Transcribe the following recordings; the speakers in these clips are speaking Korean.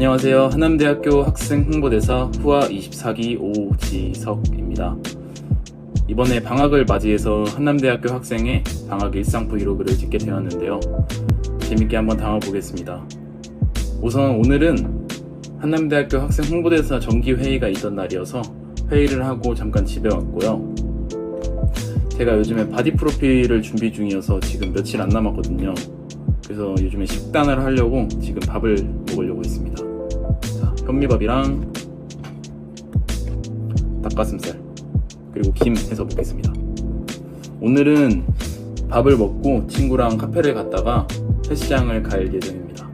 안녕하세요. 한남대학교 학생 홍보대사 후아 24기 오지석입니다. 이번에 방학을 맞이해서 한남대학교 학생의 방학 일상 브이로그를 찍게 되었는데요. 재밌게 한번 담아보겠습니다. 우선 오늘은 한남대학교 학생 홍보대사 정기 회의가 있던 날이어서 회의를 하고 잠깐 집에 왔고요. 제가 요즘에 바디 프로필을 준비 중이어서 지금 며칠 안 남았거든요. 그래서 요즘에 식단을 하려고 지금 밥을 먹으려고 있습니다. 자, 현미밥이랑 닭가슴살 그리고 김 해서 먹겠습니다. 오늘은 밥을 먹고 친구랑 카페를 갔다가 헬스장을 갈 예정입니다.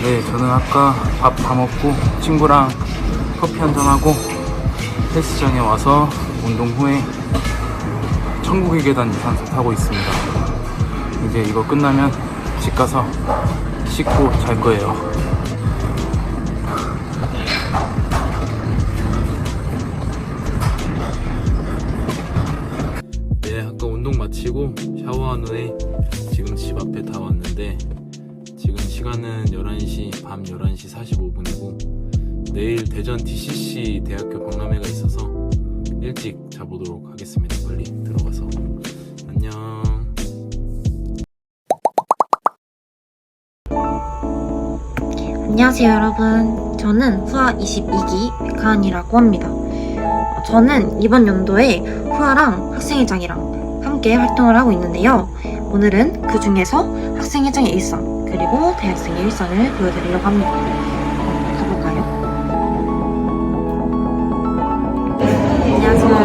네, 저는 아까 밥 다 먹고 친구랑 커피 한잔하고 헬스장에 와서 운동 후에 천국의 계단 유산소 타고 있습니다. 이제 이거 끝나면 집 가서 씻고 잘 거예요. 네, 아까 운동 마치고 샤워한 후에 지금 집 앞에 다 왔는데 지금 시간은 11시, 밤 11시 45분이고 내일 대전 DCC 대학교 박람회가 있어서 일찍 자보도록 하겠습니다. 빨리 들어가서. 안녕. 안녕하세요 여러분. 저는 후아 22기 백하은이라고 합니다. 어, 저는 이번 연도에 후아랑 학생회장이랑 함께 활동을 하고 있는데요. 오늘은 그 중에서 학생회장의 일상 그리고 대학생의 일상을 보여드리려고 합니다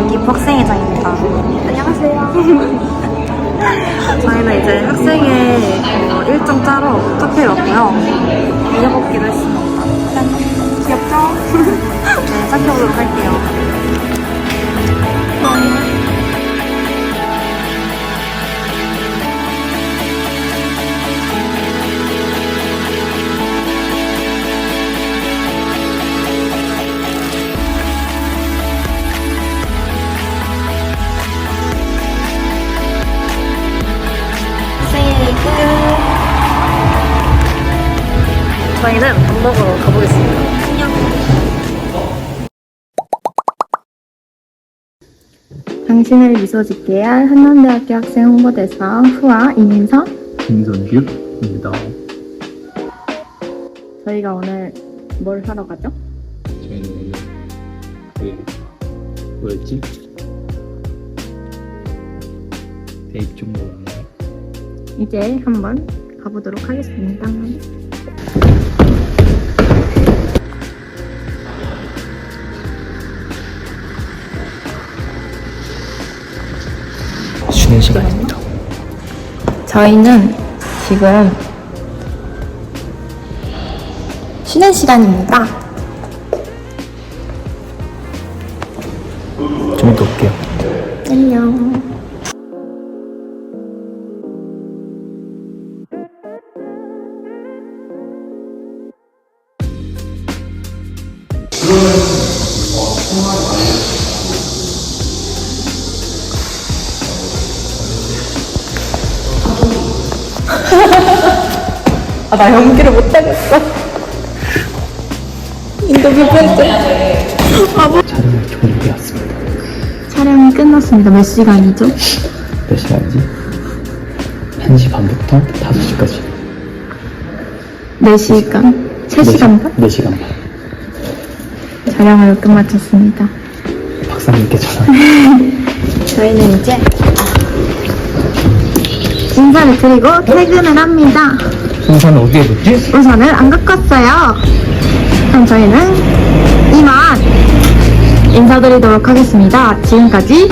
여기 학생회장입니다 안녕하세요 저희는 이제 학생회 어, 일정 짜러 카페에 왔고요 읽어보기로 했습니다. 짠. 귀엽죠? 네, 시작해보도록 할게요. 저희는 밥 먹으러 가보겠습니다. 안녕. 당신을 미소 짓게 할 한남대학교 학생 홍보대사 후아 이민서 김선규입니다. 저희가 오늘 뭘 하러 가죠? 저희는 오늘 그 뭐였지? 대입 정보 이제 한번 가보도록 하겠습니다. 시간입니다. 저희는 지금 쉬는 시간입니다. 좀 이따 올게요. 안녕. 아, 나 연기를 못하겠어. 인터뷰 편집. 촬영을 종료되었습니다. 촬영이 끝났습니다. 몇 시간이죠? 몇 시간이지? 1시 반부터 5시까지. 4시간? 3시간 반? 4시간 반. 촬영을 끝마쳤습니다. 박사님께 전화. 저희는 이제 인사를 드리고 퇴근을 합니다. 풍선 어디에 뒀지? 우선을 안 갖고 왔어요. 그럼 저희는 이만 인사드리도록 하겠습니다. 지금까지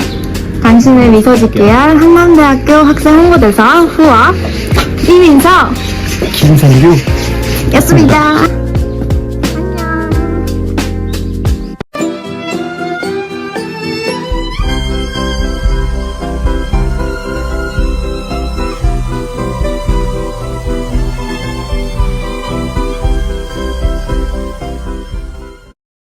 당신을 미소 짓게 할 한남대학교 학생 홍보대사 후아 이민서 김선규. 였습니다.